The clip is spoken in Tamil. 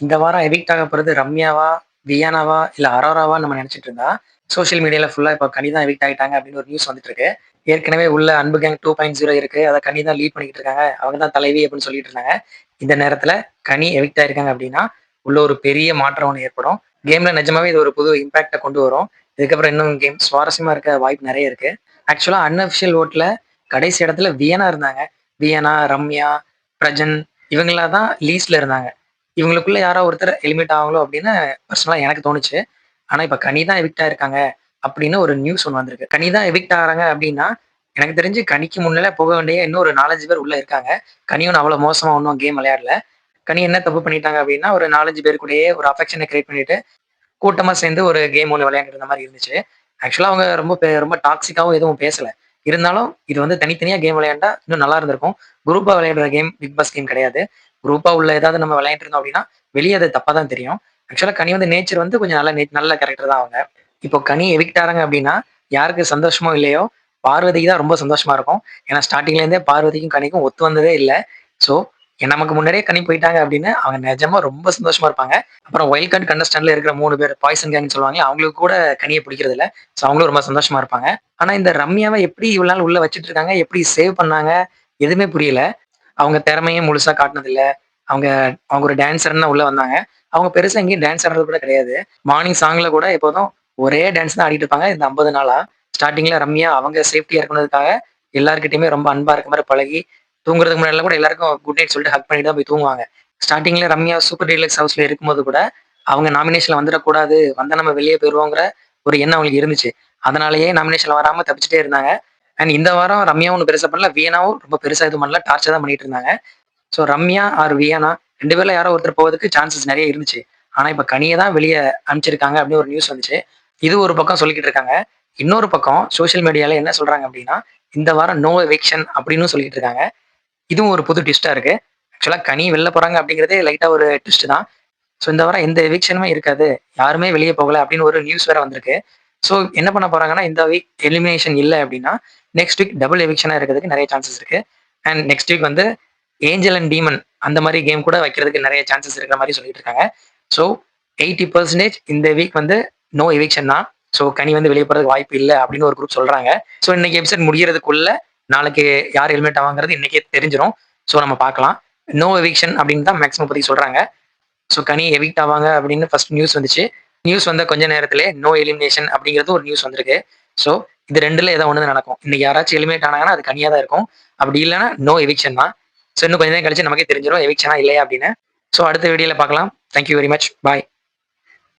இந்த வாரம் எவிக்ட் ஆக போறது ரம்யாவா, வியானாவா, இல்ல அரோராவா நம்ம நினைச்சிட்டு இருந்தா, சோசியல் மீடியால ஃபுல்லா இப்ப கனி தான் எவிக்ட் ஆகிட்டாங்க அப்படின்னு ஒரு நியூஸ் வந்துட்டு இருக்கு. ஏற்கனவே உள்ள அன்பு கேங் 2.0 இருக்கு. அதை கனி தான் லீட் பண்ணிக்கிட்டு இருக்காங்க. அவங்க தான் தலைவி அப்படின்னு சொல்லிட்டு இருந்தாங்க. இந்த நேரத்துல கனி எவிக்ட் ஆயிருக்காங்க அப்படின்னா, உள்ள ஒரு பெரிய மாற்றம் ஒன்று ஏற்படும். கேம்ல நிஜமாவே இது ஒரு புது இம்பாக்டை கொண்டு வரும். இதுக்கப்புறம் இன்னும் கேம் சுவாரஸ்யமா இருக்க வாய்ப்பு நிறைய இருக்கு. ஆக்சுவலா அன்அஃபிஷியல் ஓட்ல கடைசி இடத்துல வியனா இருந்தாங்க. வியனா, ரம்யா, பிரஜன் இவங்களா தான் லீஸ்ட்ல இருந்தாங்க. இவங்களுக்குள்ள யாரோ ஒருத்தர் எலிமினேட் ஆவாங்களோ அப்படின்னு பர்சனலாக எனக்கு தோணுச்சு. ஆனால் இப்போ கனி தான் எவிக்ட் ஆயிருக்காங்க அப்படின்னு ஒரு நியூஸ் ஒன்று வந்திருக்கு. கனி தான் எவிக்ட் ஆகிறாங்க அப்படின்னா, எனக்கு தெரிஞ்சு கனிக்கு முன்னால போக வேண்டிய இன்னும் ஒரு 4, 5 பேர் உள்ள இருக்காங்க. கனி அவ்வளோ மோசமாக ஒன்றும் கேம் விளையாடல. கனி என்ன தப்பு பண்ணிட்டாங்க அப்படின்னா, ஒரு 4, 5 பேர் கூடயே ஒரு அஃபெக்ஷனை கிரியேட் பண்ணிட்டு, கூட்டமாக சேர்ந்து ஒரு கேம் ஒன்று விளையாண்டுட்டு இருந்த மாதிரி இருந்துச்சு. ஆக்சுவலாக அவங்க ரொம்ப ரொம்ப டாக்ஸிக்காகவும் எதுவும் பேசல. இருந்தாலும் இது வந்து தனித்தனியா கேம் விளையாண்டா இன்னும் நல்லா இருந்திருக்கும். குரூப்பா விளையாடுற கேம் பிக் பாஸ் கேம் கிடையாது. குரூப்பா உள்ள ஏதாவது நம்ம விளையாண்டுட்டு இருந்தோம் அப்படின்னா, வெளியே அது தப்பா தான் தெரியும். ஆக்சுவலா கனி வந்து நேச்சர் வந்து கொஞ்சம் நல்ல நல்ல கேரக்டர் தான் அவங்க. இப்போ கனி எவிக்ட் ஆறாங்க அப்படின்னா, யாருக்கு சந்தோஷமோ இல்லையோ, பார்வதிக்கு தான் ரொம்ப சந்தோஷமா இருக்கும். ஏன்னா ஸ்டார்டிங்லேருந்தே பார்வதிக்கும் கனிக்கும் ஒத்து வந்ததே இல்லை ஸோ நமக்கு முன்னாடியே கனி போயிட்டாங்க அப்படின்னு அவங்க நிஜமா ரொம்ப சந்தோஷமா இருப்பாங்க. அப்புறம் வைல்ட் கார்ட் கண்டஸ்டன்ட்ல இருக்கிற மூணு பேர் பாய்சன் கேங்னு சொல்லுவாங்க அவங்களுக்கு கூட கனியை பிடிக்கிறது இல்ல. ஸோ அவங்களும் ரொம்ப சந்தோஷமா இருப்பாங்க. ஆனா இந்த ரம்யாவை எப்படி இவ்வளவு நாள் உள்ள வச்சுட்டு இருக்காங்க? எப்படி சேவ் பண்ணாங்க? எதுவுமே புரியல. அவங்க திறமையும் முழுசா காட்டினதில்ல இல்ல. அவங்க அவங்க ஒரு டான்சர்னா உள்ள வந்தாங்க. அவங்க பெருசா எங்கேயும் டான்ஸ் ஆடுறது கூட கிடையாது. மார்னிங் சாங்ல கூட எப்போதும் ஒரே டான்ஸ் தான் ஆடிட்டு இருப்பாங்க இந்த 50 நாளா. ஸ்டார்டிங்ல ரம்யா அவங்க சேஃப்டியா இருக்கணும்ன்றதுக்காக எல்லாருக்கிட்டையுமே ரொம்ப அன்பா இருக்க மாதிரி பழகி, தூங்குறதுக்கு முன்னாடிலாம் கூட எல்லாருக்கும் குட் நைட் சொல்லிட்டு ஹக் பண்ணிட்டு தான் போய் தூங்குவாங்க. ஸ்டார்ட்டிங்ல ரம்யா சூப்பர் டீலக்ஸ் ஹவுஸ்ல இருக்கும்போது கூட, அவங்க நாமினேஷன்ல வந்துடக்கூடாது. வந்தா நம்ம வெளியே போயிருவோங்கிற ஒரு எண்ணம் அவங்களுக்கு இருந்துச்சு. அதனாலேயே நாமினேஷன்ல வராம தப்பிச்சுட்டே இருந்தாங்க. அண்ட் இந்த வாரம் ரம்யாவும் ஒன்று பெருசா பண்ணல. வியனாவும் ரொம்ப பெருசா எதுவும் பண்ணல. டார்ச்சர் தான் பண்ணிட்டு இருந்தாங்க. ஸோ ரம்யா ஆர் வியனா ரெண்டு பேர்ல யாரோ ஒருத்தர் போவதுக்கு சான்சஸ் நிறைய இருந்துச்சு. ஆனா இப்ப கனியை தான் வெளியே அனுப்பிச்சிருக்காங்க அப்படின்னு ஒரு நியூஸ் வந்துச்சு. இது ஒரு பக்கம் சொல்லிக்கிட்டு இருக்காங்க. இன்னொரு பக்கம் சோசியல் மீடியால என்ன சொல்றாங்க அப்படின்னா, இந்த வாரம் நோ எவிக்ஷன் அப்படின்னும் சொல்லிட்டு இருக்காங்க. இதுவும் ஒரு புது ட்விஸ்ட்டா இருக்கு. ஆக்சுவலா கனி வெளில போறாங்க அப்படிங்கிறதே லைட்டா ஒரு ட்விஸ்ட் தான். ஸோ இந்த வாரம் எந்த எவிக்ஷனுமே இருக்காது. யாருமே வெளியே போகல அப்படின்னு ஒரு நியூஸ் வேற வந்திருக்கு. ஸோ என்ன பண்ண போறாங்கன்னா, இந்த வீக் எலிமினேஷன் இல்லை அப்படின்னா, நெக்ஸ்ட் வீக் டபுள் எவிக்ஷனாக இருக்கிறதுக்கு நிறைய சான்சஸ் இருக்கு. அண்ட் நெக்ஸ்ட் வீக் வந்து ஏஞ்சல் அண்ட் டீமன் அந்த மாதிரி கேம் கூட வைக்கிறதுக்கு நிறைய சான்சஸ் இருக்கிற மாதிரி சொல்லிட்டு இருக்காங்க. ஸோ 80% இந்த வீக் வந்து நோ எவிக்ஷன் தான். ஸோ கனி வந்து வெளியே போகிறதுக்கு வாய்ப்பு இல்லை அப்படின்னு ஒரு குரூப் சொல்றாங்க. ஸோ இன்னைக்கு எபிசோட் முடியறதுக்குள்ள நாளைக்கு யார் ஹெல்மெட் ஆவாங்கிறது இன்னைக்கே தெரிஞ்சிடும் ஸோ நம்ம பார்க்கலாம். நோ எவிக்ஷன் அப்படின்னு தான் மேக்ஸிமம் பற்றி சொல்கிறாங்க ஸோ கனி எவிக்ட் ஆவாங்க அப்படின்னு ஃபர்ஸ்ட் நியூஸ் வந்துச்சு. நியூஸ் வந்த கொஞ்ச நேரத்திலே நோ எலிமினேஷன் அப்படிங்கிறது ஒரு நியூஸ் வந்திருக்கு. ஸோ இது ரெண்டுல ஏதோ ஒன்று நடக்கும். இன்னைக்கு யாராச்சும் எலிமினேட் ஆனாங்கன்னா அது கனியாக தான் இருக்கும். அப்படி இல்லைன்னா நோ எவிக்ஷன் தான். ஸோ இன்னும் கொஞ்ச நேரம் கழிச்சு நமக்கே தெரிஞ்சிடும் எவிக்ஷனா இல்லையா அப்படின்னு. ஸோ அடுத்த வீடியோல பார்க்கலாம். Thank you very much. Bye.